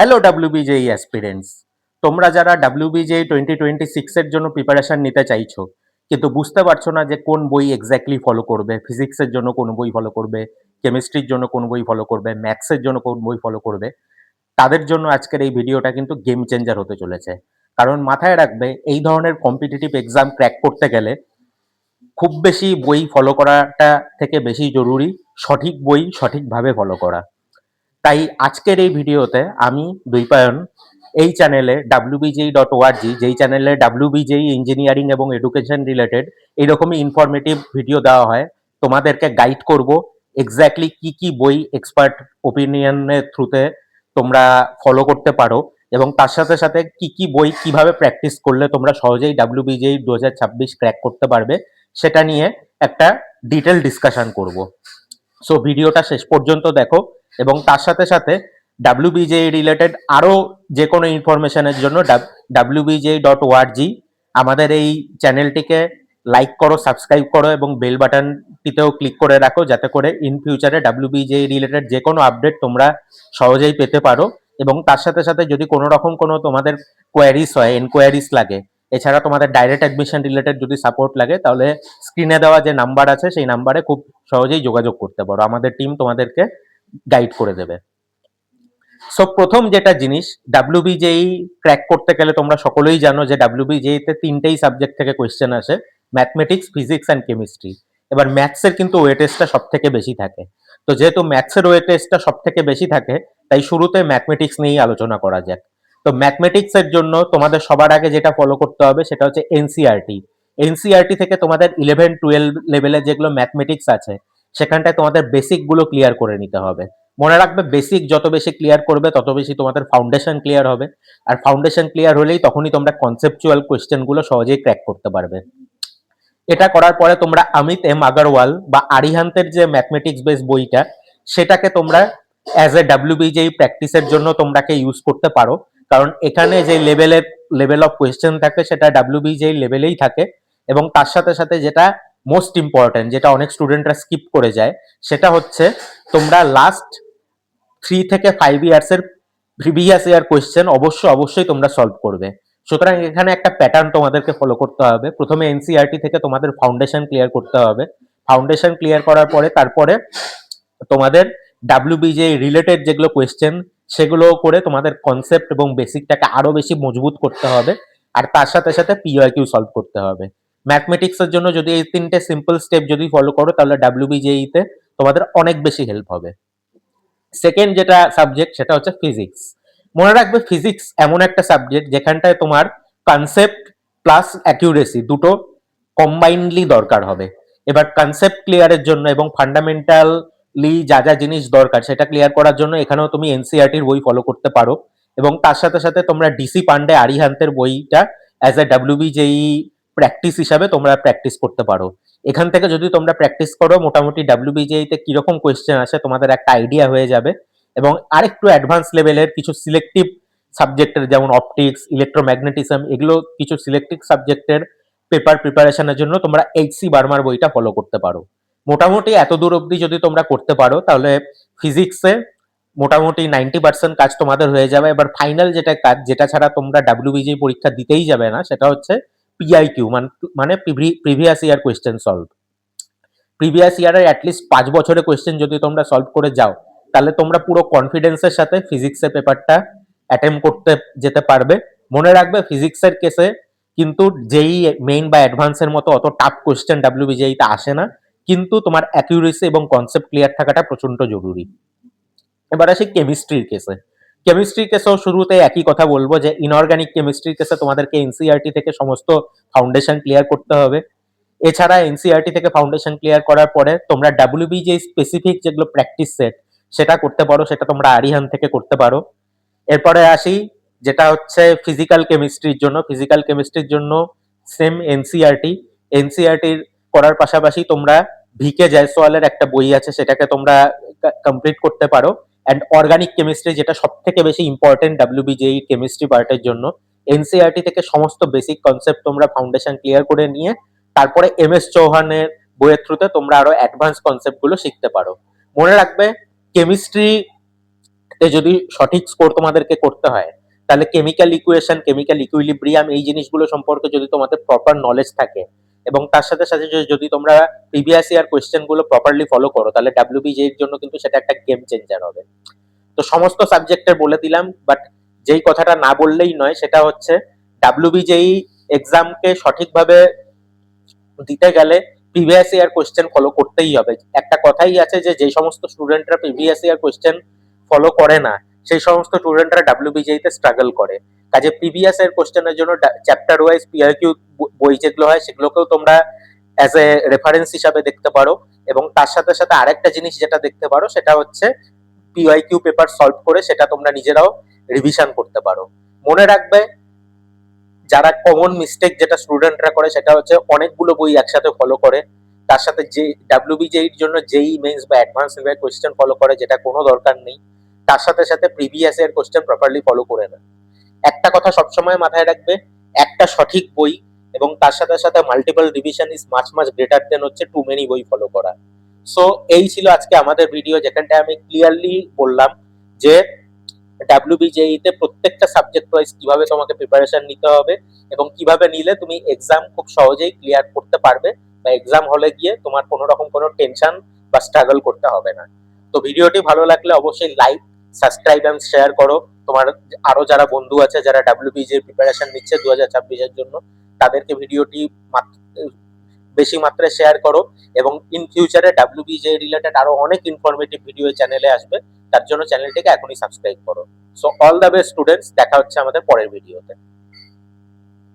Hello WBJEE aspirants তোমরা যারা WBJEE twenty twenty সিক্সের জন্য প্রিপারেশন নিতে চাইছো, কিন্তু বুঝতে পারছ না যে কোন বই এক্স্যাক্টলি ফলো করবে ফিজিক্সের জন্য কোন বই ফলো করবে কেমিস্ট্রির জন্য কোন বই ফলো করবে ম্যাথসের জন্য কোন বই ফলো করবে, তাদের জন্য আজকের এই ভিডিওটা কিন্তু গেম চেঞ্জার হতে চলেছে। কারণ মাথায় রাখবে, এই ধরনের কম্পিটিটিভ এক্সাম ক্র্যাক করতে গেলে খুব বেশি বই ফলো করাটা থেকে বেশি জরুরি, সঠিক বই সঠিকভাবে ফলো করা। তাই আজকের এই ভিডিওতে আমি দ্বৈপায়ন এই চ্যানেলে ডাব্লিউবিজেই ডট ওআরজি যেই চ্যানেলে W B J E E engineering এবং এডুকেশন রিলেটেড এইরকমই ইনফরমেটিভ ভিডিও দেওয়া হয়, তোমাদেরকে গাইড করব এক্স্যাক্টলি কি কি বই এক্সপার্ট ওপিনিয়নের থ্রুতে তোমরা ফলো করতে পারো এবং তার সাথে সাথে কি কি বই কীভাবে প্র্যাকটিস করলে তোমরা সহজেই ডাব্লিউবিজেই দু হাজার ছাব্বিশ ক্র্যাক করতে পারবে, সেটা নিয়ে একটা ডিটেল ডিসকাশন করব। সো ভিডিওটা শেষ পর্যন্ত দেখো। এবং তার সাথে সাথে ডাব্লিউবিজে রিলেটেড আরও যে কোনো ইনফরমেশনের জন্য ডাব্লিউবিজে ডট ওআরজি আমাদের এই চ্যানেলটিকে লাইক করো সাবস্ক্রাইব করো এবং বেল বাটনটিতেও ক্লিক করে রাখো যাতে করে ইন ফিউচারে ডাব্লিউবিজে রিলেটেড যে কোনো আপডেট তোমরা সহজেই পেতে পারো এবং তার সাথে সাথে যদি কোনো রকম কোনো তোমাদের কোয়ারিস হয় এনকোয়ারিস লাগে, এছাড়া তোমাদের ডাইরেক্ট অ্যাডমিশন রিলেটেড যদি সাপোর্ট লাগে, তাহলে স্ক্রিনে দেওয়া যে নাম্বার আছে, সেই নাম্বারে খুব সহজেই যোগাযোগ করতে পারো। আমাদের টিম তোমাদেরকে গাইড করে দেবে। সো প্রথম যেটা জিনিস ডাব্লিউবিজেই ক্র্যাক করতে গেলে তোমরা সকলেই জানো যে ডাব্লিউবিজেইতে তিনটেই সাবজেক্ট থেকে কোয়েশ্চেন আসে ম্যাথমেটিক্স ফিজিক্স অ্যান্ড কেমিস্ট্রি এবার ম্যাথসের কিন্তু ওয়েটেজটা সব থেকে বেশি থাকে। তো যেহেতু ম্যাথসের ওয়েটেজটা সব থেকে বেশি থাকে, তাই শুরুতে ম্যাথমেটিক্স নিয়েই আলোচনা করা যাক। তো ম্যাথমেটিক্স এর জন্য তোমাদের সবার আগে যেটা ফলো করতে হবে, সেটা হচ্ছে এনসিআরটি এনসিআরটি থেকে তোমাদের ইলেভেন টুয়েলভ লেভেলে যেগুলো ম্যাথমেটিক্স আছে সেখানটায় তোমাদের বেসিকগুলো ক্লিয়ার করে নিতে হবে। মনে রাখবে বেসিক যত বেশি ক্লিয়ার করবে, তত বেশি তোমাদের ফাউন্ডেশন ক্লিয়ার হবে। আর ফাউন্ডেশন ক্লিয়ার হলেই তখনই তোমরা কনসেপচুয়াল কোয়েশ্চেনগুলো সহজেই ক্র্যাক করতে পারবে। এটা করার পরে তোমরা অমিত এম আগরওয়াল বা আরিহান্তের যে ম্যাথমেটিক্স বেস বইটা, সেটাকে তোমরা অ্যাজ এ ডাব্লিউবিজেই প্র্যাকটিসের জন্য তোমরাকে ইউজ করতে পারো। কারণ এখানে যে লেভেলের লেভেল অফ কোয়েশ্চেন থাকে, সেটা ডাব্লিউবিজেই লেভেলেই থাকে। এবং তার সাথে সাথে যেটা মোস্ট ইম্পর্টেন্ট যেটা অনেক স্টুডেন্টরা স্কিপ করে যায়, সেটা হচ্ছে তোমরা লাস্ট থ্রি থেকে ফাইভ ইয়ার্সের প্রিভিয়াস ইয়ার কোয়েশ্চেন অবশ্যই অবশ্যই তোমরা সলভ করবে। সুতরাং এখানে একটা প্যাটার্ন তোমাদেরকে ফলো করতে হবে। প্রথমে এনসিআরটি থেকে তোমাদের ফাউন্ডেশন ক্লিয়ার করতে হবে। ফাউন্ডেশন ক্লিয়ার করার পরে তারপরে তোমাদের ডাব্লিউবিজে রিলেটেড যেগুলো কোয়েশ্চেন সেগুলো করে তোমাদের কনসেপ্ট এবং বেসিকটাকে আরও বেশি মজবুত করতে হবে। আর তার সাথে সাথে পিওয়াইকিউ সলভ করতে হবে। ম্যাথমেটিক্স এর জন্য যদি এই তিনটে সিম্পল স্টেপ যদি ফলো করো, তাহলে ডাব্লিউবিজেই তে তোমাদের অনেক বেশি হেল্প হবে। সেকেন্ড যেটা সাবজেক্ট সেটা হচ্ছে ফিজিক্স মনে রাখবে ফিজিক্স এমন একটা সাবজেক্ট যেখানটায় তোমার কনসেপ্ট প্লাস অ্যাকিউরেসি দুটো কম্বাইন্ডলি দরকার হবে। এবার কনসেপ্ট ক্লিয়ারের জন্য এবং ফান্ডামেন্টালি যা যা জিনিস দরকার, সেটা ক্লিয়ার করার জন্য এখানেও তুমি এনসিআরটির বই ফলো করতে পারো। এবং তার সাথে সাথে তোমরা ডিসি পান্ডে আরিহান্তের বইটা অ্যাজ এ ডাব্লিউবিজেই প্র্যাকটিস হিসাবে তোমরা প্র্যাকটিস করতে পারো। এখান থেকে যদি তোমরা প্র্যাকটিস করো, মোটামুটি ডাব্লিউবিজেই তে কীরকম কোয়েশ্চেন আসে তোমাদের একটা আইডিয়া হয়ে যাবে। এবং আরেকটু অ্যাডভান্স লেভেলের কিছু সিলেক্টিভ সাবজেক্টের যেমন অপটিক্স ইলেকট্রোম্যাগনেটিজম এগুলো কিছু সিলেক্টিভ সাবজেক্টের পেপার প্রিপারেশনের জন্য তোমরা এইচসি বার্মার বইটা ফলো করতে পারো। মোটামুটি এত দূর অবধি যদি তোমরা করতে পারো, তাহলে ফিজিক্সে মোটামুটি নাইনটি পার্সেন্ট কাজ তোমাদের হয়ে যাবে। এবার ফাইনাল যেটা কাজ, যেটা ছাড়া তোমরা ডাব্লিউবিজি পরীক্ষা দিতেই যাবে না, সেটা হচ্ছে পিআইকিউ মানে previous year question solve previous ইয়ারের অ্যাটলিস্ট পাঁচ বছরের কোয়েশ্চেন যদি তোমরা সলভ করে যাও, তাহলে তোমরা পুরো কনফিডেন্সের সাথে ফিজিক্সের পেপারটা অ্যাটেম্প করতে যেতে পারবে। মনে রাখবে ফিজিক্সের কেসে কিন্তু যেই মেইন বা অ্যাডভান্সের মতো অত টাফ কোয়েশ্চেন ডাব্লিউবিজেইতে আসে না, কিন্তু তোমার অ্যাকিউরেসি এবং কনসেপ্ট ক্লিয়ার থাকাটা প্রচণ্ড জরুরি। এবার আসি কেমিস্ট্রির কেসে কেমিস্ট্রির কেসেও শুরুতে একই কথা বলব যে ইনঅর্গানিক কেমিস্ট্রির কেসে তোমাদেরকে এনসিআরটি থেকে সমস্ত ফাউন্ডেশন ক্লিয়ার করতে হবে। এছাড়া এনসিআরটি থেকে ফাউন্ডেশন ক্লিয়ার করার পরে তোমরা ডাব্লিউবি যে স্পেসিফিক যেগুলো প্র্যাকটিস সেট সেটা করতে পারো, সেটা তোমরা আরিহান থেকে করতে পারো। এরপরে আসি, যেটা হচ্ছে ফিজিক্যাল কেমিস্ট্রির জন্য। ফিজিক্যাল কেমিস্ট্রির জন্য সেম এনসিআরটি এনসিআরটির করার পাশাপাশি তোমরা ভিকে জয়সওয়ালের একটা বই আছে, সেটাকে তোমরা কমপ্লিট করতে পারো। অ্যান্ড অর্গানিক কেমিস্ট্রি যেটা সব থেকে বেশি ইম্পর্টেন্ট ডাব্লিউবিজেই কেমিস্ট্রি পার্টের জন্য। N C E R T থেকে সমস্ত বেসিক কনসেপ্ট তোমরা ফাউন্ডেশন ক্লিয়ার করে নিয়ে, তারপরে এম এস চৌহানের বইয়ের থ্রুতে তোমরা আরও অ্যাডভান্স কনসেপ্টগুলো শিখতে পারো। মনে রাখবে কেমিস্ট্রি যদি সঠিক স্কোর তোমাদেরকে করতে হয়, তাহলে কেমিক্যাল ইকুয়েশন কেমিক্যাল ইকুইলিব্রিয়াম এই জিনিসগুলো সম্পর্কে যদি তোমাদের প্রপার নলেজ থাকে এবং তার সাথে সাথে যদি তোমরা প্রিভিয়াস ইয়ার কোয়েশ্চেনগুলো প্রপারলি ফলো করো, তাহলে ডাব্লিউবিজে এর জন্য কিন্তু সেটা একটা গেম চেঞ্জার হবে। তো সমস্ত সাবজেক্টের বলে দিলাম বাট যেই কথাটা না বললেই নয়, সেটা হচ্ছে ডাব্লিউবিজেই এক্সামকে সঠিকভাবে দিতে গেলে প্রিভিয়াস ইয়ার কোয়েশ্চেন ফলো করতেই হবে। একটা কথাই আছে যে যে সমস্ত স্টুডেন্টরা প্রিভিয়াস ইয়ার কোয়েশ্চেন ফলো করে না সেই সমস্ত স্টুডেন্টরা ডাব্লিউবিজেই তে স্ট্রাগল করে। কাজে প্রিভিয়াস এর কোশ্চেনের জন্য চ্যাপ্টার ওয়াইজ পিআরকিউ বই যেগুলো হয়, সেগুলোকেও তোমরা অ্যাজ এ রেফারেন্স হিসাবে দেখতে পারো এবং তার সাথে সাথে আরেকটা জিনিস যেটা দেখতে পারো, সেটা হচ্ছে পিওয়াইকিউ পেপার সলভ করে সেটা তোমরা নিজেরাও রিভিশন করতে পারো। মনে রাখবে, যারা কমন মিস্টেক যেটা স্টুডেন্টরা করে, সেটা হচ্ছে অনেকগুলো বই একসাথে ফলো করে। তার সাথে যে ডাব্লিউবিজেইর জন্য যেই মেন্স বা অ্যাডভান্স কোয়েশ্চেন ফলো করে, যেটা কোনো দরকার নেই। তার সাথে সাথে প্রিভিয়াস এর কোয়েশ্চেন প্রপারলি ফলো করে না একটা কথা সবসময় মাথায় রাখবে, একটা সঠিক বই এবং তার সাথে সাথে multiple revision is much much greater than হচ্ছে টু মেনি বই ফলো করা। সো এই ছিল আজকে আমাদের ভিডিও যেখানটায় আমি ক্লিয়ারলি বললাম যে ডাব্লিউবিজেই তে প্রত্যেকটা সাবজেক্ট ওয়াইজ কীভাবে তোমাকে প্রিপারেশন নিতে হবে এবং কীভাবে নিলে তুমি এক্সাম খুব সহজেই ক্লিয়ার করতে পারবে বা এক্সাম হলে গিয়ে তোমার কোনো রকম কোনো টেনশন বা স্ট্রাগল করতে হবে না। তো ভিডিওটি ভালো লাগলে অবশ্যই লাইক সাবস্ক্রাইব এন্ড শেয়ার করো। তোমার আরও যারা বন্ধু আছে, যারা ডাব্লিউবিজি প্রিপারেশন নিচ্ছে দু হাজার ছাব্বিশের জন্য, তাদেরকে ভিডিওটি বেশি মাত্রায় শেয়ার করো এবং ইন ফিউচারে ডাব্লিউবিজে রিলেটেড আরও অনেক ইনফরমেটিভ ভিডিও চ্যানেলে আসবে। তার জন্য চ্যানেলটিকে এখনই সাবস্ক্রাইব করো। So all the best students দেখা হচ্ছে আমাদের পরের ভিডিওতে